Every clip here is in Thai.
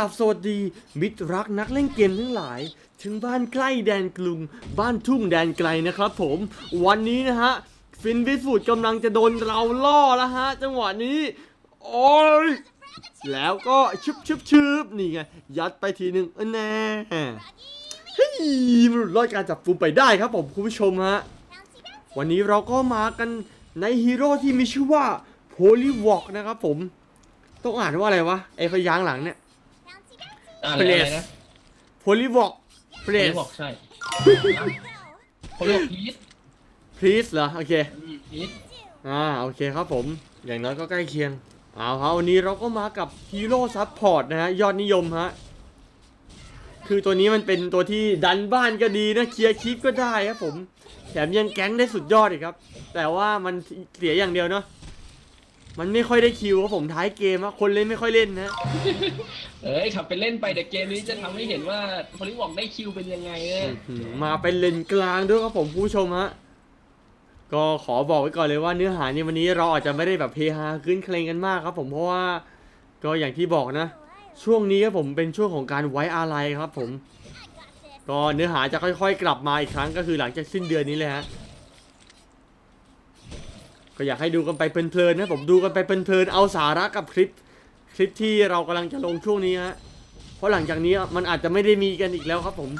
ราบสวัสดี มิตรรักนักเล่นเกมทั้งหลาย ถึงบ้านใกล้แดนกรุง บ้านทุ่งแดนไกลนะครับผม วันนี้นะฮะ ฟินวิสูดกำลังจะโดนเราล่อแล้วฮะ จังหวะนี้ โอ้ย แล้วก็ชุบชุบชุบนี่ไง ยัดไปทีหนึ่งเออแน่เฮ้ยมันหลุดรอดการจับกุมไปได้ครับผมคุณผู้ชมฮะ วันนี้เราก็มากันในฮีโร่ที่มีชื่อว่าโพลีวอกนะครับผม ต้องอ่านว่าอะไรวะ ไอ้พยางหลังเนี่ย อ่าเพอะไรลสนะโพลีวอกเพลเขาสบอกใช่เขาเรียกพีท please เหรอ โอเคพีทอ่าโอเคครับผม อย่างน้อยก็ใกล้เคียงเอาครับวันนี้เราก็มากับฮีโร่ซับพอร์ตนะฮะ ยอดนิยมฮะ คือตัวนี้มันเป็นตัวที่ดันบ้านก็ดีนะ เคลียร์คลิปก็ได้ครับผม แถมยังแก๊งได้สุดยอดอีกครับ แต่ว่ามันเสียอย่างเดียวเนาะ มันไม่ค่อยได้คิวครับผมท้ายเกมอะคนเล่นไม่ค่อยเล่นนะ เอ้ยขับไปเล่นไปแต่เกมนี้จะทำให้เห็นว่าพอลิบอกได้คิวเป็นยังไงเนยอื้อหือมาเป็นเลนกลางด้วยครับผมผู้ชมฮะ ก็ขอบอกไว้ก่อนเลยว่าเนื้อหาในวันนี้เราอาจจะไม่ได้แบบเฮฮาขึ้นเคลงกันมากครับ ผมเพราะว่าก็อย่างที่บอกนะ ช่วงนี้ครับผมเป็นช่วงของการไว้อาลัยครับ ผม ก็เนื้อหาจะค่อย ๆ กลับมาอีกครั้งก็คือหลังจากสิ้นเดือนนี้เลยฮะ ก็อยากให้ดูกันไปเพลินๆนะผมดูกันไปเพลินๆเอาสาระกับคลิปคลิปที่เรากำลังจะลงช่วงนี้ฮะเพราะหลังจากนี้มันอาจจะไม่ได้มีกันอีกแล้วครับผม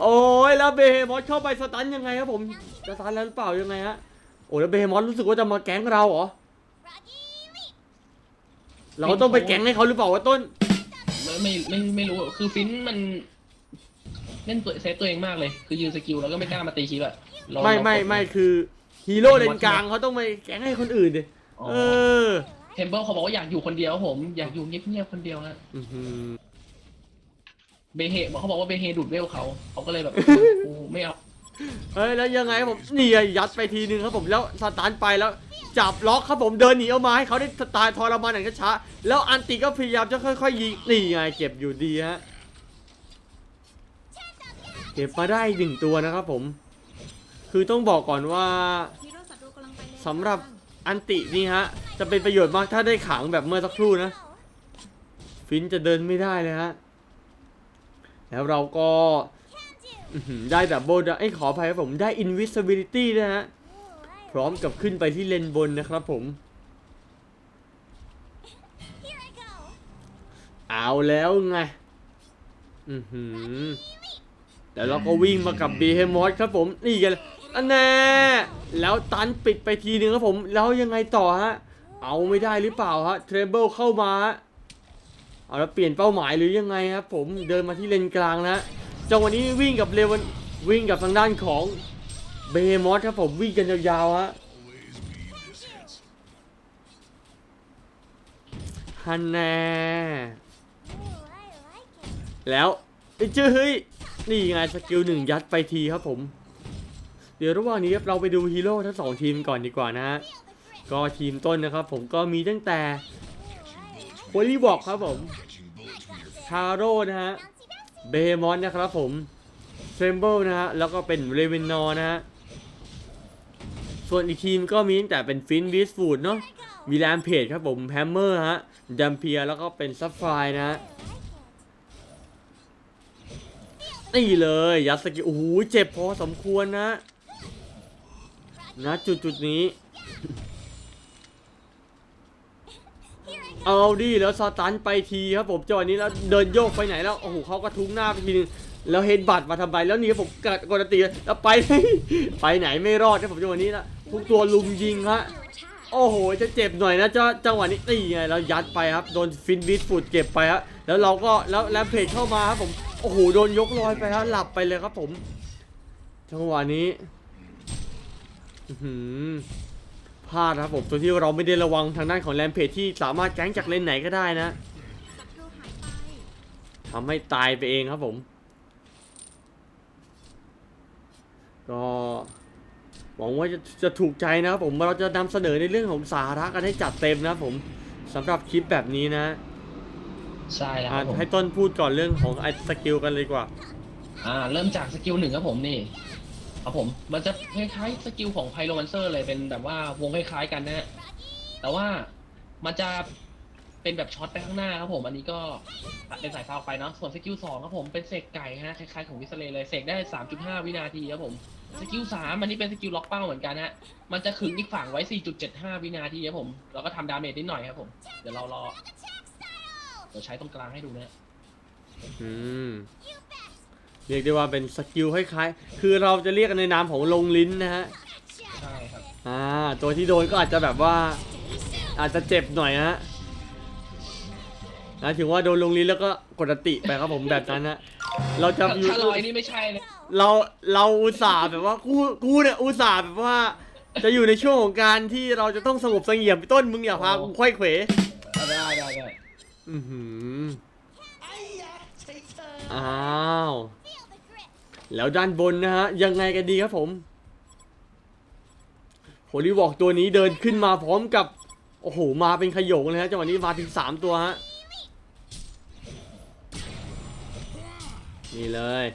โอ้ยแล้วเบเฮมอสเข้าไปสตันยังไงครับผมจะสตันแล้วหรือเปล่ายังไงฮะโอ้แล้วเบเฮมอสรู้สึกว่าจะมาแก๊งเราเหรอเราต้องไปแก๊งให้เขาหรือเปล่าวะต้นไม่ไม่ไม่ไม่รู้คือฟินมันเล่นตัวเซฟตัวเองมากเลย คือยืนสกิลแล้วก็ไม่กล้ามาตีคีบอะ เราไม่เราไม่กดไม่คือฮีโร่เลนกลางเขาต้องไปแก๊งให้คนอื่นดิอ๋อเออเทมเบิลเขาบอกว่าอยากอยู่คนเดียวครับผม อยากอยู่เงียบๆคนเดียวนะอื้อหือเบเฮบอกเขาบอกว่าเบเฮดูดเวลเขาเขาก็เลยแบบกูไม่เอาเฮ้ยแล้วยังไงครับผมนี่ไงยัดไปทีนึงครับผมแล้วสตันไปแล้ว จับล็อกครับผมเดินหนีออกมาให้เขาได้ตายทรมานอย่างช้าๆแล้วอันติก็พยายามจะค่อยๆยิงนี่ไงเก็บอยู่ดีฮะเก็บมาได้อีกหนึ่งตัวนะครับผม คือต้องบอกก่อนว่าสำหรับอันตินี่ฮะ จะเป็นประโยชน์มากถ้าได้ขังแบบเมื่อสักครู่นะ ฟินจะเดินไม่ได้เลยฮะ แล้วเราก็ได้ดับเบิลได้ไอ้ขออภัยครับผมได้ invisibility ด้วยฮะ พร้อมกับขึ้นไปที่เลนบนนะครับผม เอาแล้วไง อือหือแล้วเราก็วิ่งมากับเบเฮมอสครับผม นี่กัน อันแน่แล้วตันปิดไปทีนึงครับผม แล้วยังไงต่อฮะ เอาไม่ได้หรือเปล่าฮะ เทรเบิลเข้ามาฮะเอาแล้วเปลี่ยนเป้าหมายหรือยังไงครับผม เดินมาที่เลนกลางนะ จังหวะนี้วิ่งกับเลวันวิ่งกับทางด้านของเบมอสครับผมวิ่งกันยาวๆฮะฮันแน่แล้วไอ้เจ้เฮ้ย นี่ไงสกิลหนึ่งยัดไปทีครับผม ดี๋ยวระหว่างนี้ครับเราไปดูฮีโร่ทั้งสองทีมก่อนดีกว่านะฮะก็ทีมต้นนะครับ ผมก็มีตั้งแต่โพลีบอกครับผมทาโร่นะฮะเบมอนนะครับผมเทรมเบิลนะฮะแล้วก็เป็นเรเวนนอร์นะฮะส่วนอีกทีมก็มีตั้งแต่เป็นฟินวิสฟูดเนาะมีแรมเพจครับผมแฮมเมอร์ฮะดัมเพียแล้วก็เป็นซัฟไฟนะฮะนี่เลยยัดสกิโอ้โหเจ็บพอสมควรนะ นะจุดจุดนี้ เอาดิแล้วสตันไปทีครับผมจังหวะนี้แล้วเดินโยกไปไหนแล้วโอ้โหเขาก็ทุ้งหน้าไปทีนึงแล้วเฮดบัตมาทำไมแล้วนี่ครับผมกดกดตีแล้วไป ไปไหนไม่รอดนะผมจังหวะนี้นะทุกตัวลุมยิงฮะโอ้โห จะเจ็บหน่อยนะเจ้าจังหวะนี้นี่ไงแล้วยัดไปครับ โดนฟินวิสฟูดเก็บไปฮะแล้วเราก็แล้วแรมเพจเข้ามาครับผม โอ้โห โดนยกลอยไปฮะหลับไปเลยครับผม จังหวะนี้ พลาดครับผมตัวที่เราไม่ได้ระวังทางด้านของแรมเพจที่สามารถแก๊งจากเลนไหนก็ได้นะศัตรูหายไปทำให้ตายไปเองครับผม ก็หวังว่าจะจะถูกใจนะครับผมเราจะนำเสนอในเรื่องของสาระกันให้จัดเต็มนะครับผมสำหรับคลิปแบบนี้นะใช่แล้วคอะรับผมให้ต้นพูดก่อนเรื่องของไอ้สกิลกันเลยดีกว่า อ่า เริ่มจากสกิลหนึ่งครับผมนี่ ครับผม มันจะคล้ายๆสกิลของไพโรมันเซอร์เลยเป็นแบบว่าวงคล้ายๆกันนะฮะ แต่ว่ามันจะเป็นแบบช็อตไปข้างหน้าครับผม อันนี้ก็เป็นสายฟ้าออกไปเนาะ ส่วนสกิลสองครับผมเป็นเสกไก่ฮะคล้ายๆของวิสเลย์เลยเสกได้3.5วินาทีครับผม สกิลสามอันนี้เป็นสกิลล็อกเป้าเหมือนกันฮะ มันจะขึงอีกฝั่งไว้4.75วินาทีครับผม แล้วก็ทำดาเมจนิดหน่อยครับผม เดี๋ยวเรารอเดี๋ยวใช้ตรงกลางให้ดูนะอืม เรียกได้ว่าเป็นสกิลคล้ายๆ คือเราจะเรียกกันในนามของลงลิ้นนะฮะ ใช่ครับอ่า ตัวที่โดนก็อาจจะแบบว่า อาจจะเจ็บหน่อยฮะนะถึงว่าโดนลงลิ้นแล้วก็กดอันติไปครับผมแบบนั้นฮะ เราจะถ้าอยู่ ถ้าลอยนี่ไม่ใช่นะเราเราอุตส่าห์แบบว่ากูกูเนี่ยอุตส่าห์แบบว่า จะอยู่ในช่วงของการที่เราจะต้องสงบเสงี่ยมพี่ต้นมึงอย่าพากูค่อยเขวเอาได้ได้ได้อือหืออ้าว แล้วด้านบนนะฮะ ยังไงกันดีครับผมโฮลิวอกตัวนี้เดินขึ้นมาพร้อมกับ โอ้โห มาเป็นขโยงเลยฮะจังหวะนี้มาถึง 3 ตัวฮะ นี่เลย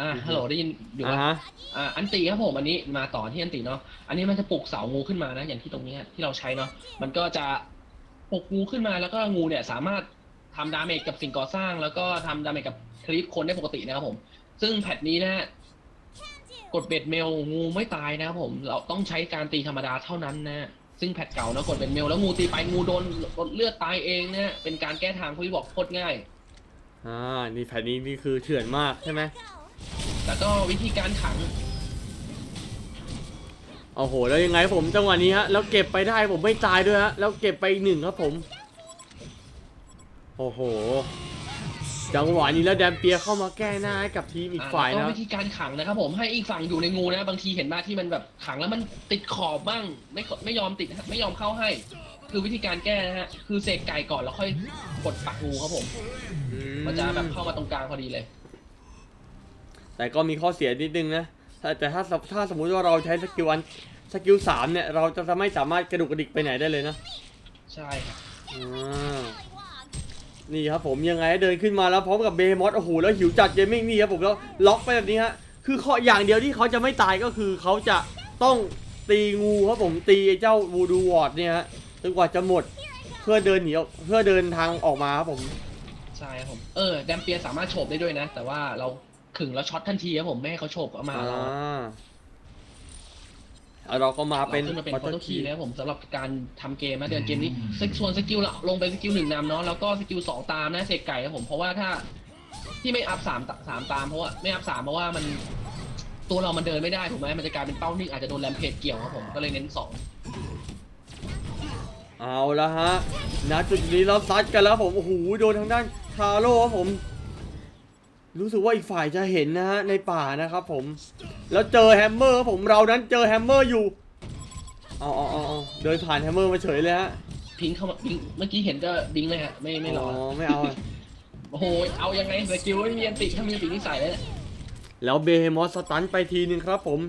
อ่าฮัลโหลได้ยินอยู่อ่าปะฮะอ่าอันตีครับผมอันนี้มาต่อที่อันตีเนาะอันนี้มันจะปลุกเสางูขึ้นมานะอย่างที่ตรงเนี้ยที่เราใช้เนาะมันก็จะปลุกงูขึ้นมาแล้วก็งูเนี่ยสามารถทำดาเมจกับสิ่งก่อสร้าง แล้วก็ทำดาเมจกับ คลิปคนได้ปกตินะครับผม ซึ่งแพทนี้นะฮะกดเบ็ดเมลงูไม่ตายนะครับผม เราต้องใช้การตีธรรมดาเท่านั้นนะซึ่งแพทเก่านะกดเบ็ดเมลแล้วงูตีไปงูโดนลดเลือดตายเองนะเป็นการแก้ทางที่บอกโคตรง่ายอ่านี่แผ่นนี้นี่คือเถื่อนมากใช่ไหมแต่ก็วิธีการขังโอ้โหแล้วยังไงครับผมจังหวะนี้ฮะแล้วเก็บไปได้ผมไม่ตายด้วยฮะแล้วเก็บไปอีกหนึ่งครับผม โอ้โห จังหวะนี้แล้วแดมเปียเข้ามาแก้หน้าให้กับทีมอีกฝ่ายอ่นะแล้วก็วิธีการขังนะครับผมให้อีกฝั่งอยู่ในงูนะ บางทีเห็นมาที่มันแบบขังแล้วมันติดขอบบ้างไม่ไม่ยอมติดไม่ยอมเข้าให้ คือวิธีการแก้นะฮะคือเสกไก่ก่อนแล้วค่อยกดปักงูครับผมอืมันจะแบบเข้ามาตรงกลางพอดีเลย แต่ก็มีข้อเสียนิดนึงนะถ้าแต่ถ้าถ้าสมมุติว่าเราใช้สกิลอันสกิลสามเนี่ยเราจะไม่สามารถกระดุกกระดิกไปไหนได้เลยนะใช่ครับ อ่า นี่ครับผมยังไงเดินขึ้นมาแล้วพร้อมกับเบมอสโอ้โหแล้วหิวจัดเกมมิ่งนี่ครับผมแล้วล็อกไปแบบนี้ฮะคือข้ออย่างเดียวที่เขาจะไม่ตายก็คือเขาจะต้องตีงูครับผมตีไอ้เจ้าวูดูวอร์ดเนี่ยฮะจนกว่าจะหมดเพื่อเดินหนีออกเพื่อเดินทางออกมาครับผมใช่ครับผมเออแดมเปียสามารถโฉบได้ด้วยนะ แต่ว่าเราขึงแล้วช็อตทันทีครับผมไม่ให้เขาโฉบเข้ามาอ่าเรา แล้วเราก็มาเป็นขึ้นมาเป็นอคอโต้โตคีคีนะครับผมสำหรับการทำเกมนะเดินเกมนี้ส่วนสกิลละลงเป็นสกิลหนึ่งนำเนาะแล้วก็สกิลสองตามนะเสกไก่ครับผมเพราะว่าถ้าที่ไม่อัพสามสามตามเพราะว่าไม่อัพสามเพราะว่ามันตัวเรามันเดินไม่ได้ถูกไหมมันจะกลายเป็นเป้านิ่งอาจจะโดนแรมเพจเกี่ยวครับผมก็เลยเน้นสองเอาละฮะณจุดนี้เราซัดกันแล้วผมโอ้โหโดนทางด้านคาโร่ครับผม รู้สึกว่าอีกฝ่ายจะเห็นนะฮะในป่านะครับผม แล้วเจอแฮมเมอร์ครับผมเรานั้นเจอแฮมเมอร์อยู่เอาเอาเอาเอาเดินผ่านแฮมเมอร์มาเฉยเลยฮะพิงเข้ามาพิงเมื่อกี้เห็นก็บิงเลยฮะไม่ไม่รอไม่เอาอะโอ้โหเอายังไงสกิลไม่มีอันติถ้ามีอันตินี่ใส่เลยแล้วเบเฮมอสสตันไปทีนึงครับผม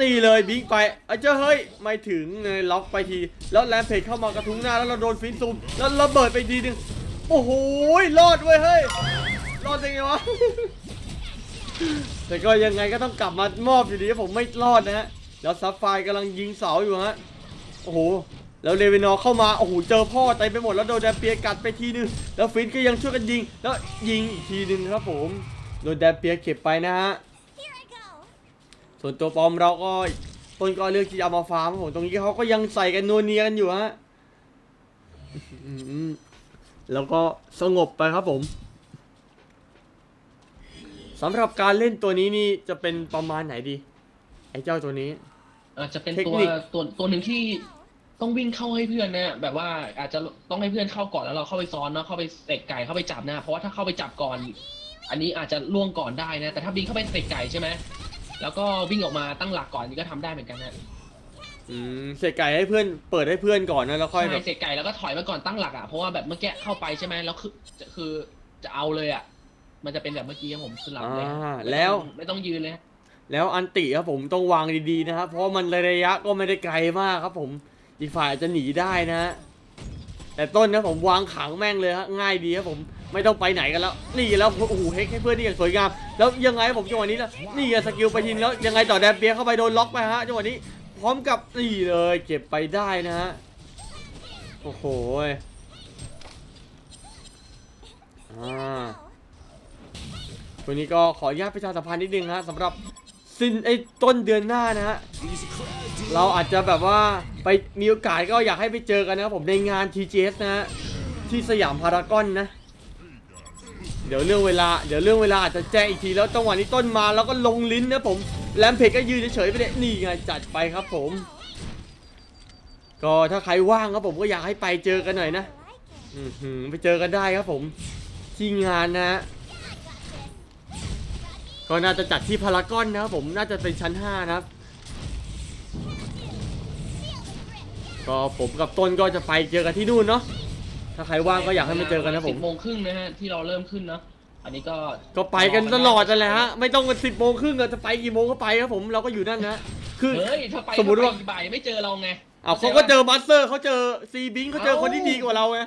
นี่เลยบิ๊กไปเอ้ยเจ้าเฮ้ยไม่ถึงเลยล็อกไปที แล้วแรมเพจเข้ามากระทุ้งหน้าแล้วเราโดนฟินซูมแล้วระเบิดไปทีนึงโอ้โหรอดเว้ยเฮ้ย รอดยังไงวะ แต่ก็ยังไงก็ต้องกลับมามอบอยู่ดีผมไม่รอดนะฮะ แล้วซับไฟกำลังยิงเสาอยู่ฮะ โอ้โห แล้วเลเวนอร์เข้ามา โอ้โห เจอพ่อเต็มไปหมดแล้วโดนแดเปียกัดไปทีนึง แล้วฟินก็ยังช่วยกันยิง แล้วยิงอีกทีนึงครับผม โดนแดเปียเก็บไปนะฮะ ส่วนตัวปอมเราก็ต้นก็เลือกที่จะเอามาฟาร์มผมตรงนี้เขาก็ยังใส่กันนัวเนียกันอยู่ฮะอืมแล้วก็สงบไปครับผม สำหรับการเล่นตัวนี้นี่จะเป็นประมาณไหนดี ไอ้เจ้าตัวนี้อาจจะเป็นเทคตัวนิค ตัวตัวหนึ่งที่ต้องวิ่งเข้าให้เพื่อนนะแบบว่าอาจจะต้องให้เพื่อนเข้าก่อนแล้วเราเข้าไปซ้อนเนาะเข้าไปเตะไก่เข้าไปจับนะเพราะว่าถ้าเข้าไปจับก่อน อันนี้อาจจะล่วงก่อนได้นะ แต่ถ้าบิงเข้าไปเตะไก่ใช่ไหมแล้วก็วิ่งออกมาตั้งหลักก่อนนี่ก็ทำได้เหมือนกันนะอืมเสกไก่ให้เพื่อนเปิดให้เพื่อนก่อนนะแล้วค่อยแบใช่บเตะไก่แล้วก็ถอยมาก่อนตั้งหลักอะเพราะว่าแบบเมื่อกี้เข้าไปใช่ไหมแล้วคือจะคือจะเอาเลยอะ มันจะเป็นแบบเมื่อกี้ครับผมสลับเลยอ่าไม่ต้องแล้ว ไม่ต้องยืนเลย แล้วอันติครับผมต้องวางดีๆนะครับ เพราะว่ามันระยะก็ไม่ได้ไกลมากครับ ผมอีกฝ่ายอาจจะหนีได้นะฮะแต่ต้นนะผมวางขังแม่งเลยฮะง่ายดีครับผมไม่ต้องไปไหนกันแล้ว นี่แล้วโอ้โหเฮกให้เพื่อนนี่อย่างสวยงามแล้วยังไงผมจังหวะนี้นะนี่อะสกิลไปทีนงแล้วยังไงต่อแดนเปียเข้าไปโดนล็อกไปฮะจังหวะนี้พร้อมกับนี่เลยเก็บไปได้นะฮะโอ้โหยอ่า วันนี้ก็ขออนุญาตประชาสัมพันธ์นิดนึงฮะสำหรับสิ้นไอ้ต้นเดือนหน้านะฮะเราอาจจะแบบว่าไปมีโอกาสก็อยากให้ไปเจอกันนะครับผมในงาน TGS นะฮะที่สยามพารากอนนะเดี๋ยวเรื่องเวลาเดี๋ยวเรื่องเวลาอาจจะแจ้งอีกทีแล้วจังหวะนี้ต้นมาแล้วก็ลงลิ้นนะผมแลมเพจก็ยืนเฉยๆไปเลยนี่ไงจัดไปครับผม ก็ถ้าใครว่างครับผมก็อยากให้ไปเจอกันหน่อยนะอือไปเจอกันได้ครับผม ที่งานนะฮะ ก็น่าจะจัดที่พารากอนนะครับผมน่าจะเป็นชั้น 5 นะครับ ก็ผมกับต้นก็จะไปเจอกันที่นู่นเนาะถ้าใครว่างก็อยากให้มาเจอกันนะผมสิบโมงครึ่งนะฮะที่เราเริ่มขึ้นเนาะอันนี้ก็ก็ไปกันตลอดนั่นแหละฮะไม่ต้องกันสิบโมงครึ่งอะจะไปกี่โมงก็ไปครับผมเราก็อยู่นั่นนะคือเฮ้ยถ้าไปสมมุติว่าถ้ไปบ่ายไม่เจอเราไงเอาเขาก็เจอมาสเตอร์เขาเจอซีบิงเขาเจอคนที่ดีกว่าเราไง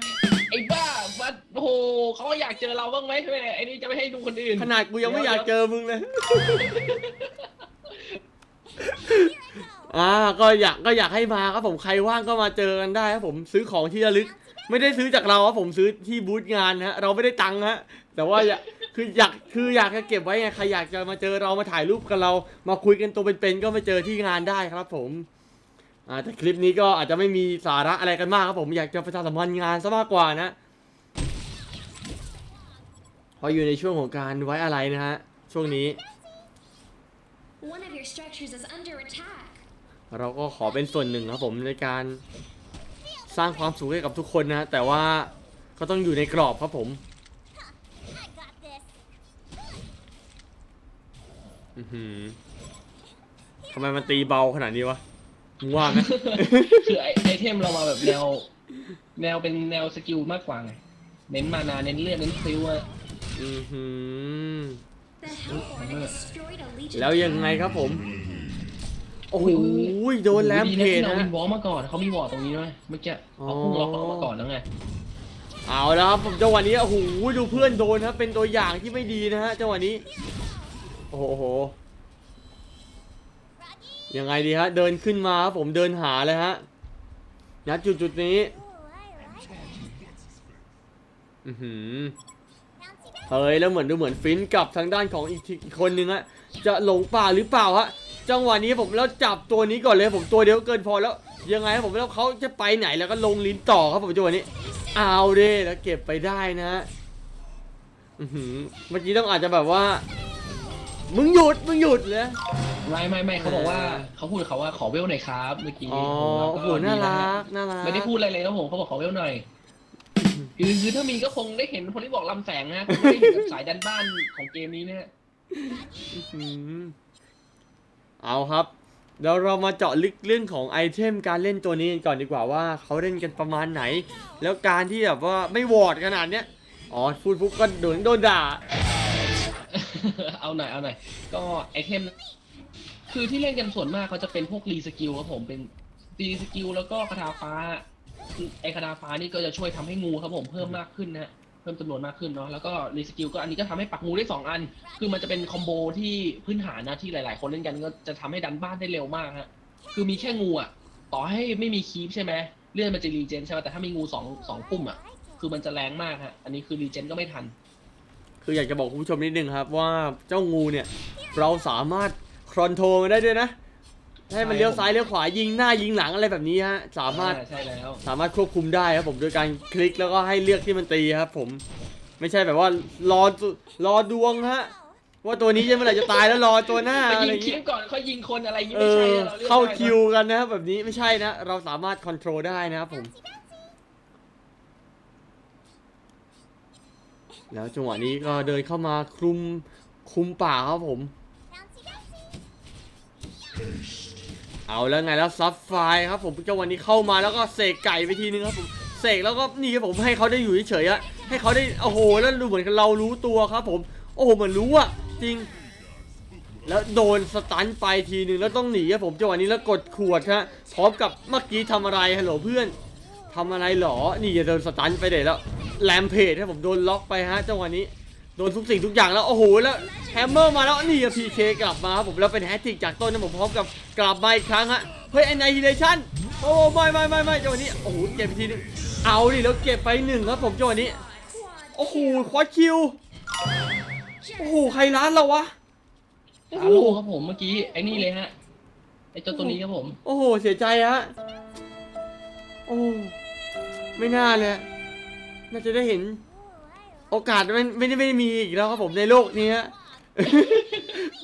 ไอ้บ้า บัดโอ้โหเขาก็อยากเจอเราบ้างไหมใช่ไหมไอ้นี่จะไม่ให้ดูคนอื่นขนาดกูยังไม่อยากเจอมึงเลย อ่าก็อยากก็อยากให้มาครับผมใครว่างก็มาเจอกันได้ครับผมซื้อของที่ระลึก ไม่ได้ซื้อจากเราครับผมซื้อที่บูธงานนะเราไม่ได้ตังค์ฮะ แต่ว่าอยากคืออยากคืออยากจะเก็บไว้ไงใครอยากจะมาเจอเรามาถ่ายรูปกับเรา มาคุยกันตัวเป็นๆก็มาเจอที่งานได้ครับผม อ่าแต่คลิปนี้ก็อาจจะไม่มีสาระอะไรกันมากครับผมอยากจะประชาสัมพันธ์งานซะมากกว่านะ เพราะอยู่ในช่วงของการไว้อะไรนะฮะ ช่วงนี้ One of your structures is under attack. เราก็ขอเป็นส่วนหนึ่งครับผมในการสร้างความสุขให้กับทุกคนนะ แต่ว่าก็ต้องอยู่ในกรอบครับผมอื้อหือทำไมมันตีเบาขนาดนี้วะมึงว่าไหม คือไอไอเทมเรามาแบบแนว แนวเป็นแนวสกิลมากกว่าไง เน้นมานาเน้นเลือดเน้นฟิวอะ อือหือ The Hellborn destroyed a legion. แล้วยังไงครับผม โอ้โหโดนแลมเพจดีนะที่เรานะวินวอลมาก่อนเขามีวอลตรงนี้ด้วยเมื่อกี้เขาพุ่งล็อกเรามาก่อนแล้วไงเอาแล้วครับผมจังหวะนี้โอ้โหดูเพื่อนโดนครับเป็นตัวอย่างที่ไม่ดีนะฮะจังหวะนี้โอ้โหโอ้โหยังไงดีฮะเดินขึ้นมาครับผมเดินหาเลยฮะณจุดจุดๆนี้ อือหือ เฮ้ยแล้วเหมือนดูเหมือนฟินกับทางด้านของอีกทีอีกคนนึงฮะจะหลงป่าหรือเปล่าฮะจังหวะนี้ผมแล้วจับตัวนี้ก่อนเลยผมตัวเดียวเกินพอแล้ว ยังไงครับผมแล้วเขาจะไปไหนแล้วก็ลงลิ้นต่อครับผมจังหวะนี้เอาเด้แล้วเก็บไปได้นะฮะอือหือเมื่อกี้ต้องอาจจะแบบว่า มึงหยุดมึงหยุดเลยไม่ไม่ไม่เขาบอกว่าอ่าเขาพูดกับเขาว่าขอเวลหน่อยครับเมื่อกี้อ๋อผมโอ้ก็โหน่ารัดีะกน่ารักไม่ได้พูดอะไรเลยนะผมเขาบอกขอเวลหน่อย คือคือถ้ามีก็คงได้เห็นคนที่บอกลำแสงนะไม่ได้เห็นแบบสายดันบ้านของเกมนี้เนี่ยอืมเอาครับเดี๋ยวเรามาเจาะลึกเรื่องของไอเทมการเล่นตัวนี้กันก่อนดีกว่าว่าเขาเล่นกันประมาณไหน แล้วการที่แบบว่าไม่วอร์ดขนาดเนี้ยอ๋อพูดปุ๊บก็โดนโดนด่า เอาหน่อยเอาหน่อยก็ไอเทม คือที่เล่นกันส่วนมากเขาจะเป็นพวกรีสกิลครับผมเป็นรีสกิลแล้วก็คาถาฟ้าคือ ไอคาถาฟ้านี่ก็จะช่วยทำให้งูครับผมเพิ่มมากขึ้นนะเพิ่มจำนวนมากขึ้นเนาะแล้วก็รีสกิลก็อันนี้ก็ทำให้ปักงูได้สองอัน คือมันจะเป็นคอมโบที่พื้นฐานนะที่หลาย ๆ คนเล่นกันก็จะทำให้ดันบ้านได้เร็วมากฮะคือมีแค่งูอะต่อให้ไม่มีคีปใช่ไหมเลื่อนมันจะรีเจนใช่ไหมแต่ถ้ามีงูสองสองปุ่มอะคือมันจะแรงมากฮะอันนี้คือรีเจนก็ไม่ทัน คืออยากจะบอกคุณผู้ชมนิดนึงครับว่าเจ้างูเนี่ย เราสามารถคอนโทรลมันได้ด้วยนะ ให้มันเลี้ยวซ้ายเลี้ยวขวายิงหน้ายิงหลังอะไรแบบนี้ฮะสามารถอ่ใช่แล้วสามารถควบคุมได้ครับผมโดยการคลิกแล้วก็ให้เลือกที่มันตีครับ ผมไม่ใช่แบบว่ารอจุรอดวงฮะว่าตัวนี้จะเมื่อไหร่จะตายแล้วรอตัวหน้าไปอะไรยิองย่างคิเงี้ปยก่อนเขายิงคนอะไรอย่างงี้เอไม่ใช่อนะเราเลือกเข้าได้นะคิวกันนะครับแบบนี้ไม่ใช่นะเราสามารถคอนโทรลได้นะครับผมแล้วจังหวะนี้ก็เดินเข้ามาคลุมคุมป่าครับผม เอาแล้วไงแล้วซับไฟครับผมเจังหวะนี้เข้ามาแล้วก็เสกไก่ไปทีนึงครับผมเสกแล้วก็นี่ครับผมให้เขาได้อยู่เฉยๆอะให้เขาได้โอ้โหแล้วดูเหมือนเรารู้ตัวครับผมโอ้โหเหมือนรู้อะจริง แล้วโดนสตันไปทีนึงแล้วต้องหนีครับผมจังหวะนี้แล้วกดขวดฮะพร้อมกับเมื่อกี้ทำอะไรฮัลโหลเพื่อนทำอะไรหรอนี่จะโดนสตันไปเด็ดแล้วแลมเพจครับผมโดนล็อกไปฮะจังหวะนี้โดนทุกสิ่งทุกอย่างแล้วโอ้โหแล้ว ฮมเมอร์มาแล้วนี่พีเคกลับมาครับผมแล้วเป็นแฮตติกจากต้นนะผมพร้อมกับกลับมาอีกครั้งฮะเฮ้ยไอไนฮิเลชั่นโอ้ไม่ไม่ไม่ไม่จังหวะนี้โอ้โหเก็บไปทีนึงเอาดิแล้วเก็บไปหนึ่งครับผมจังหวะนี้ Quad โอ้โหควอดคิวโอ้โหใครร้านเราวะโอ้อาโหโลครับผมเมื่อกี้ไอ้นี่เลยฮะไอ้เจ้าตัวนี้ครับผม โอ้โหเสียใจฮะโอ้ไม่น่าเลยน่าจะได้เห็น โอกาสไม่ไม่ได้ไม่ได้มีอีกแล้วครับผมในโลกนี้ฮะ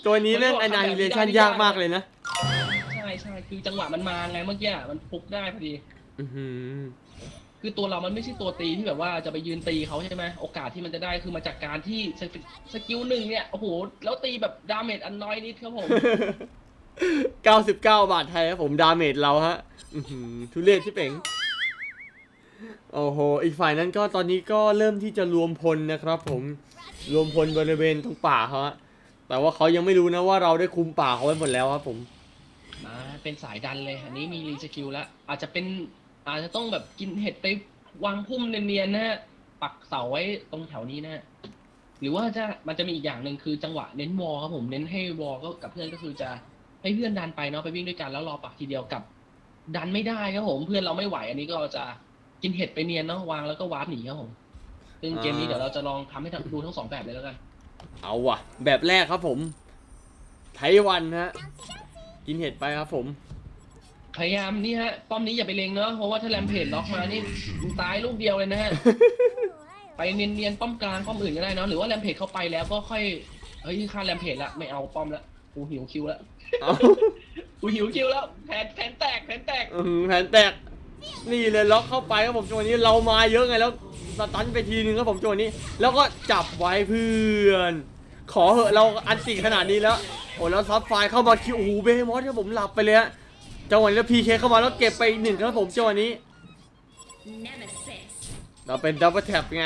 ตัวนี้เล่นอนาลิเลชันยากมากเลยนะ ใช่ใช่คือจังหวะมันมาไงเมื่อกี้มันฟุกได้พอดี อื้อหือคือตัวเรามันไม่ใช่ตัวตีที่แบบว่าจะไปยืนตีเขาใช่ไหมโอกาสที่มันจะได้คือมาจากการที่สกิลสกิลหนึ่งเนี่ยโอ้โหแล้วตีแบบดาเมจอันน้อยนิดครับผม 99 บาทไทยครับผมดาเมจเราฮะอื้อหือทุเรศที่เป่งโอ้โห อีกฝ่ายนั้นก็ตอนนี้ก็เริ่มที่จะรวมพลนะครับผม รวมพลบริเวณตรงป่าเขาฮะ แต่ว่าเขายังไม่รู้นะว่าเราได้คุมป่าเขาไว้หมดแล้วครับผม มาเป็นสายดันเลย อันนี้มีรีสกิลแล้ว อาจจะเป็นอาจจะต้องแบบกินเห็ดไปวางพุ่มเนียนๆนะฮะปักเสาไว้ตรงแถวนี้นะฮะหรือว่าจะมันจะมีอีกอย่างหนึ่งคือจังหวะเน้นวอลครับผมเน้นให้วอลก็กับเพื่อนก็คือจะให้เพื่อนดันไปเนาะไปวิ่งด้วยกันแล้วรอปักทีเดียวกับ ดันไม่ได้ครับผมเพื่อนเราไม่ไหว อันนี้ก็จะกินเห็ดไปเนียนเนาะวางแล้วก็วาร์ปหนีครับผมซึ่งเกมนี้เดี๋ยวเราจะลองทำให้ดูทั้งสองแบบเลยแล้วกัน เอาว่ะ แบบแรกครับผม ไทวันฮะ กินเห็ดไปครับผม พยายามนี่ฮะ ป้อมนี้อย่าไปเล็งเนาะ เพราะว่าถ้าแรมเพจล็อกมานี่ตายลูกเดียวเลยนะฮะ ไปเนียนๆป้อมกลางป้อมอื่นก็ได้เนาะ หรือว่าแรมเพจเข้าไปแล้วก็ค่อย เฮ้ยค่าแรมเพจละ ไม่เอาป้อมละ กูหิวคิวละ เอากูหิวคิวแล้ว แผนแผนแตกแผนแตก อื้อหือแผนแตก นี่เลยล็อกเข้าไปครับผมจังหวะนี้เรามาเยอะไงแล้วสตันไปทีนึงครับผมจังหวะนี้ แล้วก็จับไว้เพื่อน ขอเหอะเราอันติขนาดนี้แล้ว โอ้แล้วซับไฟเข้ามาคิวโอ้โหเบมอสครับผมหลับไปเลยฮะจังหวะนี้แล้วพีเคเข้ามาแล้วเก็บไปหนึ่งครับผมจังหวะนี้ เราเป็นดับเบิลแท็บไง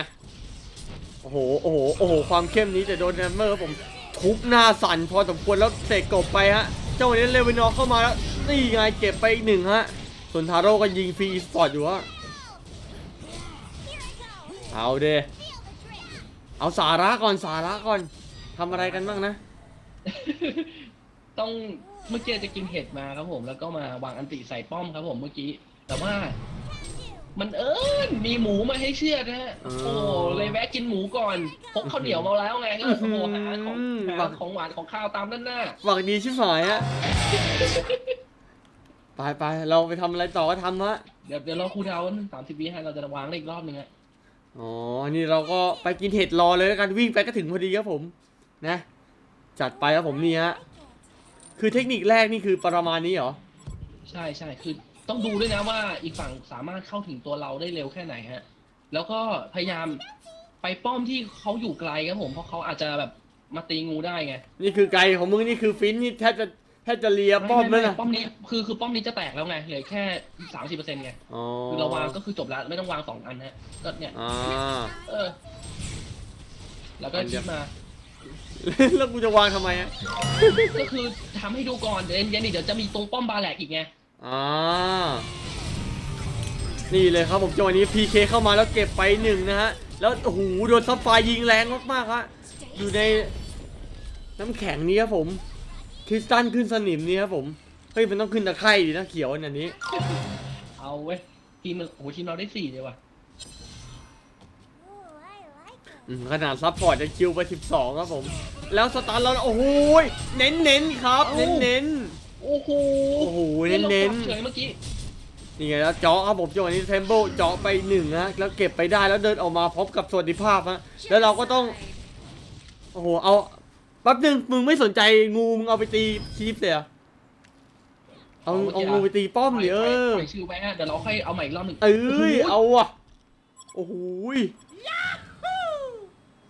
โอ้โห โอ้โห โอ้โห ความเข้มนี้แต่โดนแฮมเมอร์ครับผมทุบหน้าสั่นพอสมควรแล้วเตะกบไปฮะ เจ้าวันนี้เลวินอเข้ามาแล้วนี่ไงเก็บไปอีกหนึ่งฮะ ส่วนทาโร่ก็ยิงฟรีสปอร์ตอยู่ฮะ เอาเดเอาสาระก่อนสาระก่อน ทำอะไรกันบ้างนะ ต้องเมื่อกี้จะกินเห็ดมาครับผม แล้วก็มาวางอันติใส่ป้อมครับผมเมื่อกี้ แต่ว่า มันเอิญมีหมูมาให้เชื่อดนะฮะอ๋อ โอ้เลยแวะกินหมูก่อนพกข้าวเหนียวมาแล้วไงก็โอ้โหหาของอืมหาของหวานของข้าวตามด้านหน้า หวังดีชิบหายฮะไปไปเราไปทำอะไรต่อก็ทำฮะเดี๋ยวเดี๋ยวเราคูลดาวน์สามสิบวิให้เราจะวางได้อีกรอบหนึ่งอะอ๋อ นี่เราก็ไปกินเห็ดรอเลยแล้วกันวิ่งไปก็ถึงพอดีครับผม นะจัดไปครับผมนี่ฮะคือเทคนิคแรกนี่คือประมาณนี้เหรอ ใช่ใช่คือต้องดูด้วยนะว่าอีกฝั่งสามารถเข้าถึงตัวเราได้เร็วแค่ไหนฮะ แล้วก็พยายามไปป้อมที่เขาอยู่ไกลครับผมเพราะเขาอาจจะแบบมาตีงูได้ไงนี่คือไกลของมึงนี่คือฟินนี่แทบจะแทบจะเลียป้อมแล้วนะป้อมนี้คือคือป้อมนี้จะแตกแล้วไงเหลือแค่สามสิบเปอร์เซ็นต์ไงอ๋อคือเราวางก็คือจบแล้วไม่ต้องวางสองอันฮะก็เนี่ยอ่าเออ แล้วก็อันเดีคิยวดมา แล้วกูจะวางทำไมอะก็คือทำให้ดูก่อนเดี๋ยวเย็นๆเดี๋ยวจะมีตรงป้อมบาแหลกอีกไงอ่านี่เลยครับผมจังหวะนี้ PK เข้ามาแล้วเก็บไปหนึ่งนะฮะ แล้วโอ้โหโดนซับไฟยิงแรงมากๆฮะอยู่ในน้ำแข็งนี้ครับผม คริสตันขึ้นสนิมนี่ครับผม เฮ้ย มันต้องขึ้นตะไคร่ดินะเขียวอันนี้ เอาเว้ยทีมมันโอ้โหทีมเราได้สี่เลยว่ะ ขนาดซับพอร์ตจะคิวไป 12 ครับผม แล้วสตาร์ทเราโอ้โหยเน้นเน้นๆครับเอ้าเน้นเน้นโอ้โหๆโอ้โหเน้นเน้นเฉยเมื่อกี้ๆนี่ไงแล้วเจาะครับผมจังหวะนี้เทมโบเจาะไปหนึ่งฮะแล้วเก็บไปได้แล้วเดินออกมาพร้อมกับสวัสดิภาพฮะแล้วเราก็ต้องโอ้โหเอาแป๊บนึงมึงไม่สนใจงูมึงเอาไปตีคีฟเลยเหรอเอาเอางูไปตีป้อมดิเออปล่อยชื่อไว้ฮะเดี๋ยวเราค่อยเอาใหม่อีกรอบหนึ่งเอ้ยโโหเอาว่ะโอ้โหย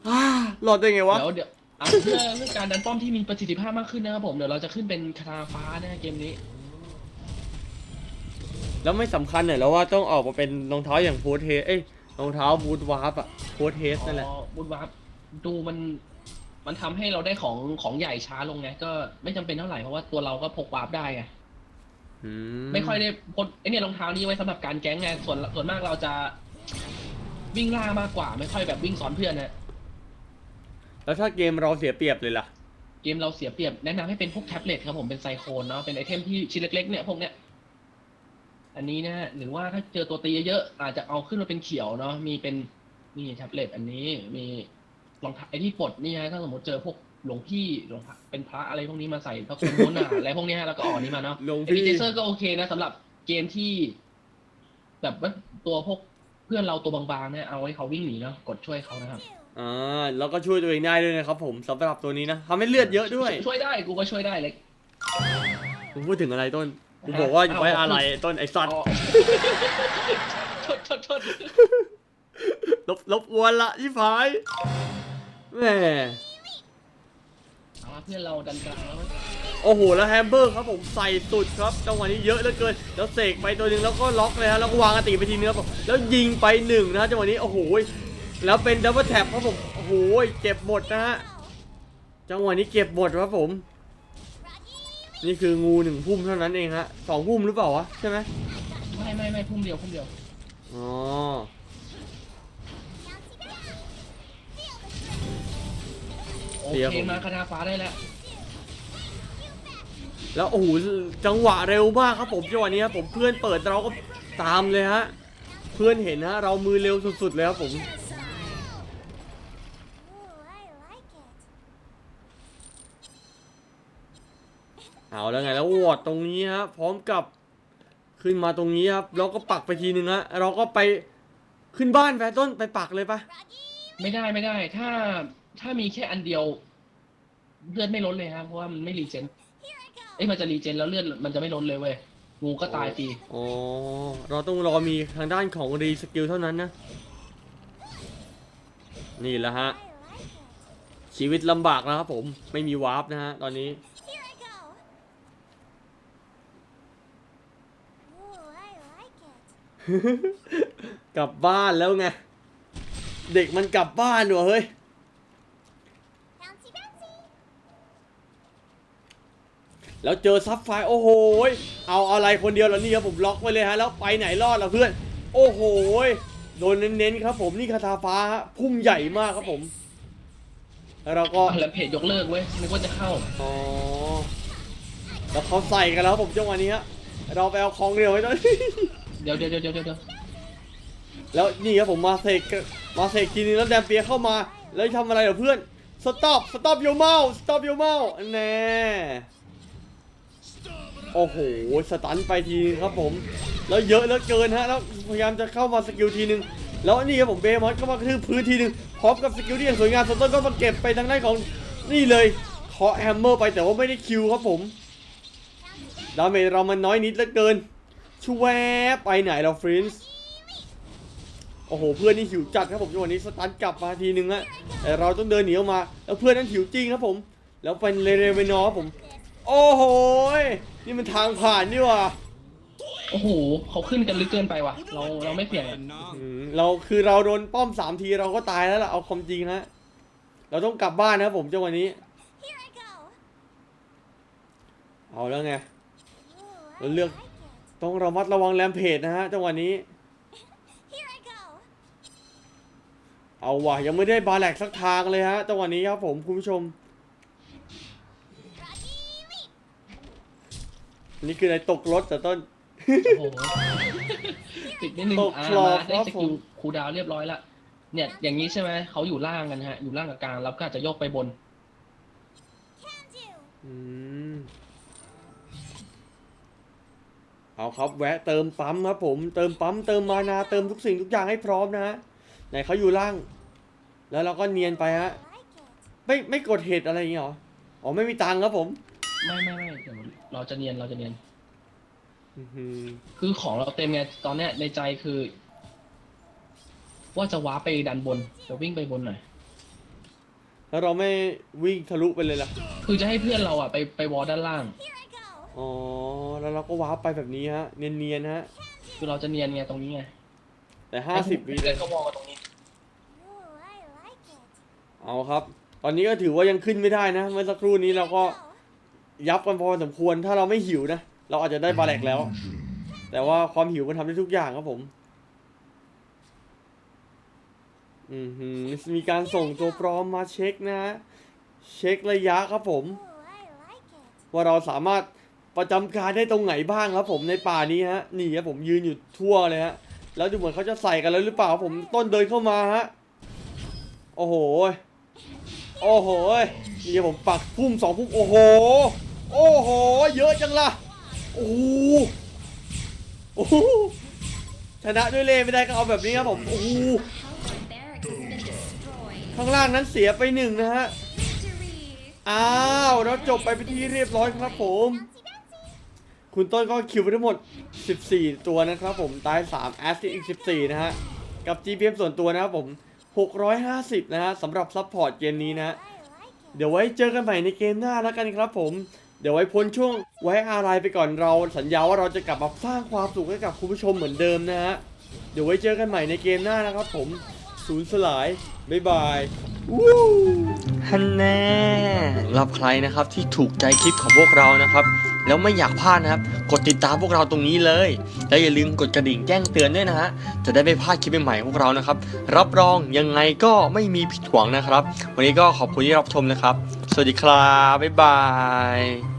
อ่าหลอดได้ไงวะ เดี๋ยวเดี๋ยวอะเพื่อเพื่อการดันป้อมที่มีประสิทธิภาพมากขึ้นนะครับผมเดี๋ยวเราจะขึ้นเป็นคาถาฟ้านะฮะเกมนี้ แล้วไม่สำคัญเนี่ยแล้วว่าต้องออกมาเป็นรองเท้าอย่างโพสเทสเอ้ยรองเท้าบูทวาร์ปอะโพสเทสนั่นแหละ อ๋อบุญวับดูมัน มันทำให้เราได้ของของใหญ่ช้าลงไงก็ไม่จำเป็นเท่าไหร่เพราะว่าตัวเราก็พกวาร์ปได้ไงอืไม่ค่อยได้พดไอเนี่ยรองเท้านี้ไว้สำหรับการแก๊งไงส่วนส่วนมากเราจะวิ่งล่ามากกว่า ไม่ค่อยแบบวิ่งสอนเพื่อนนะ แล้วถ้าเกมเราเสียเปรียบเลยล่ะ เกมเราเสียเปรียบแนะนำให้เป็นพวกแท็บเล็ตครับผมเป็นไซโคนเนาะเป็นไอเทมที่ชิ้นเล็กๆเนี่ยพวกเนี้ยอันนี้นะฮะหรือว่าถ้าเจอตัวตีเยอะๆอาจจะเอาขึ้นมาเป็นเขียวเนาะมีเป็นมีแท็บเล็ตอันนี้มีรองเท้าไอ้ที่ปลดนี่ฮะถ้าสมมติเจอพวกหลวงพี่หลวงพระเป็นพระอะไรพวกนี้มาใส่พระคุณมุนอะอะไรพวกเนี้ยแล้วก็เออกอันนี้มาเนาะหลวงเอพี่ลิเจเซอร์ก็โอเคนะสำหรับเกมที่ แบบว่าตัวพวกเพื่อนเราตัวบางๆเนี่ยเอาไว้เขาวิ่งหนีเนาะกดช่วยเขานะครับ อ่าแล้วก็ช่วยตัวเองได้ด้วยนะครับผมสำหรับตัวนี้นะทำให้เลือดเยอะด้วยช่วยได้กูก็ช่วยได้เล็กคุณพูดถึงอะไรต้นกูบอกว่าไว้อะไรต้นไอ้สัตว์อ๋อโทษโทษโทษลบลบอวนละที่พายแหมเอาละเพื่อนเราดันกลางแล้วโอ้โหแล้วแฮมเบอร์ครับผมใส่สุดครับจังหวะนี้เยอะเหลือเกินแล้วเสกไปตัวหนึ่งแล้วก็ล็อกเลยฮะแล้วก็วางอติไปทีนึงครับผมแล้วยิงไปหนึ่งนะฮะจังหวะนี้โอ้โห แล้วเป็นดับเบิลแท็บครับผม โอ้โหเก็บหมดนะฮะ จังหวะนี้เก็บหมดครับผม นี่คืองูหนึ่งพุ่มเท่านั้นเองฮะสองพุ่มหรือเปล่าวะใช่ไหมไม่ไม่ไม่พุ่มเดียวพุ่มเดียว อ๋อ โอเคมาคาถาฟ้าได้แล้ว แล้วโอ้โหจังหวะเร็วมากครับผมจังหวะนี้ครับผมเพื่อนเปิดเราก็ตามเลยฮะ เพื่อนเห็นฮะเรามือเร็วสุดๆเลยครับผม Ooh, I like it. เอาแล้วไงแล้ววอดตรงนี้ฮะพร้อมกับขึ้นมาตรงนี้ครับแล้วก็ปักไปทีนึงฮะเราก็ไปขึ้นบ้านแฟต้นไปปักเลยปะไม่ได้ไม่ได้ ถ้าถ้ามีแค่อันเดียว เลือดไม่ลดเลยครับเพราะว่ามันไม่รีเจน Here I go. เอ้ยมันจะรีเจนแล้วเลือดมันจะไม่ลดเลยเว้ยงูก็ตายฟรีอ๋อเราต้องรอมีทางด้านของรีสกิลเท่านั้นนะ นี่แหละฮะ I like it. ชีวิตลำบากนะครับผมไม่มีวาร์ปนะฮะตอนนี้ Here I go. Ooh, I like it. กลับบ้านแล้วไง เด็กมันกลับบ้านว่ะเฮ้ย Bouncy, bouncy. แล้วเจอซับไฟร์โอ้โหยเอาอะไรคนเดียวแล้วนี่ครับผมล็อกไว้เลยฮะ แล้วไปไหนรอดล่ะเพื่อน โอ้โหยโดนเน้นๆครับผมนี่คาถาฟ้าฮะพุ่มใหญ่มากครับผมแล้วเราก็แล้วเพจยกเลิกเว้ยนึกว่าจะเข้า อ๋อ แล้วเขาใส่กันแล้วครับผมจังหวะนี้ฮะ เราไปเอาของเดียวไว้ด้วย เดี๋ยวเดี๋ยวเดี๋ยวเดี๋ยวเดี๋ยวแล้วนี่ครับผมมาเสกมาเสกทีนึงแล้วแดมเปียเข้ามา แล้วทำอะไรเหรอเพื่อนสต็อปสต็อปโยเมาสต็อปโยเมาแน่โอ้โหสตันไปทีครับผม แล้วเยอะเหลือเกินฮะแล้วพยายามจะเข้ามาสกิลทีนึงแล้วนี่ครับผมเบมอสก็มากระทืบพื้นทีนึงพร้อมกับสกิลที่อย่างสวยงามสต้นก็มาเก็บไปทางด้านของนี่เลยเคาะแฮมเมอร์ไปแต่ว่าไม่ได้คิวครับผมดาเมจเรามันน้อยนิดเหลือเกิน ชวบไปไหนเราฟรินส์โอ้โห เพื่อนนี่หิวจัดครับผมจังหวะนี้สตันกลับมาทีนึงฮะแต่เราต้องเดินหนีออกมา แล้วเพื่อนนั้นหิวจริงครับผม แล้วเป็นเรเรเวนอครับผม โอ้โหยนี่มันทางผ่านนี่หว่าโอ้โหเขาขึ้นกันลึกเกินไปว่ะ เราเราไม่เสี่ยงอะอืมเราคือเราโดนป้อมสามทีเราก็ตายแล้วล่ะเอาความจริงฮะเราต้องกลับบ้านนะครับผมจังหวะนี้ Here I go. เอาแล้วไง Ooh, I Well, look. like it. ต้องระมัดระวังแรมเพจนะฮะจังหวะนี้ Here I go. เอาว่ะยังไม่ได้บาแลกสักทางเลยฮะจังหวะนี้ครับผมคุณผู้ชม นี่คืออะไรตกรถแต่ต้น โอ้โหติดนิดนึงตกอ่าคลองมาได้ครับสผกิมลคูลดาวน์เรียบร้อยละเนี่ยอย่างนี้ใช่ไหมเขาอยู่ล่างกันฮะ อยู่ล่างกับกลางแล้วก็อาจจะโยกไปบน Can do. อืม เอาครับแวะเติมปั๊มครับผมเติมปั๊มเติมมานาเติมทุกสิ่งทุกอย่างให้พร้อมนะฮะไหนเขาอยู่ล่าง แล้วเราก็เนียนไปฮะ I like it. ไม่ไม่กดเหตุอะไรอย่างเงี้ยหรออ๋อไม่มีตังค์ครับผมไม่ไม่ไม่เดี๋ยวเราจะเนียนเราจะเนียน อื้อหือคือของเราเต็มไงตอนเนี้ยในใจคือ ว่าจะว้าร์ปไปดันบนจะวิ่งไปบนหน่อยแล้วเราไม่วิ่งทะลุไปเลยล่ะ คือจะให้เพื่อนเราอะไปไปวอลด้านล่าง Here I go. อ๋อ แล้วเราก็ว้าร์ปไปแบบนี้ฮะ เนียนๆฮะ คือเราจะเนียนไงตรงนี้ไงแต่ห้าสิบวิเพื่เลอยนก็วอลกันตรงนี้ Ooh, I like it. เอาครับ ตอนนี้ก็ถือว่ายังขึ้นไม่ได้นะ เมื่อสักครู่นี้เราก็ Here I go. ยับกันพอสมควรถ้าเราไม่หิวนะ เราอาจจะได้บาแลกแล้ว แต่ว่าความหิวมันทำได้ทุกอย่างครับผม อือหือมีการส่งตัวปลอมมาเช็คนะฮะเช็คระยะครับผม Ooh, I like it. ว่าเราสามารถ ประจำการได้ตรงไหนบ้างครับผมในป่านี้ฮะนี่ครับผมยืนอยู่ทั่วเลยฮะแล้วดูเหมือนเขาจะใส่กันแล้วหรือเปล่าผมต้นเดินเข้ามาฮะโอ้โหโอ้โหนี่ผมปักพุ่มสองพุ่มโอ้โหโอ้โหเยอะจังล่ะโอ้โหโอ้โหชนะด้วยเล่ไม่ได้ก็เอาแบบนี้ครับผมโอ้โหข้างล่างนั้นเสียไปหนึ่งนะฮะอ้าวแล้วจบไปเป็นที่เรียบร้อยครับผม คุณต้นก็คิวไปทั้งหมด 14 ตัวนะครับผม ตาย3แอสซิอีก 14 นะฮะ กับ GPM ส่วนตัวนะครับผม 650 นะฮะสำหรับซัพพอร์ตเกมนี้นะ เดี๋ยวไว้เจอกันใหม่ในเกมหน้าแล้วกันครับผม เดี๋ยวไว้พ้นช่วงไว้อะไรไปก่อนเราสัญญาว่าเราจะกลับมาสร้างความสุขให้กับคุณผู้ชมเหมือนเดิมนะฮะ เดี๋ยวไว้เจอกันใหม่ในเกมหน้านะครับผมศูนย์สลาย บ๊ายบายวู้ฮันแน่รับใครนะครับที่ถูกใจคลิปของพวกเรานะครับ แล้วไม่อยากพลาดนะครับ กดติดตามพวกเราตรงนี้เลย แล้วอย่าลืมกดกระดิ่งแจ้งเตือนด้วยนะฮะ จะได้ไม่พลาดคลิปใหม่ๆพวกเรานะครับ รับรองยังไงก็ไม่มีผิดหวังนะครับ วันนี้ก็ขอบคุณที่รับชมนะครับ สวัสดีครับ บ๊ายบาย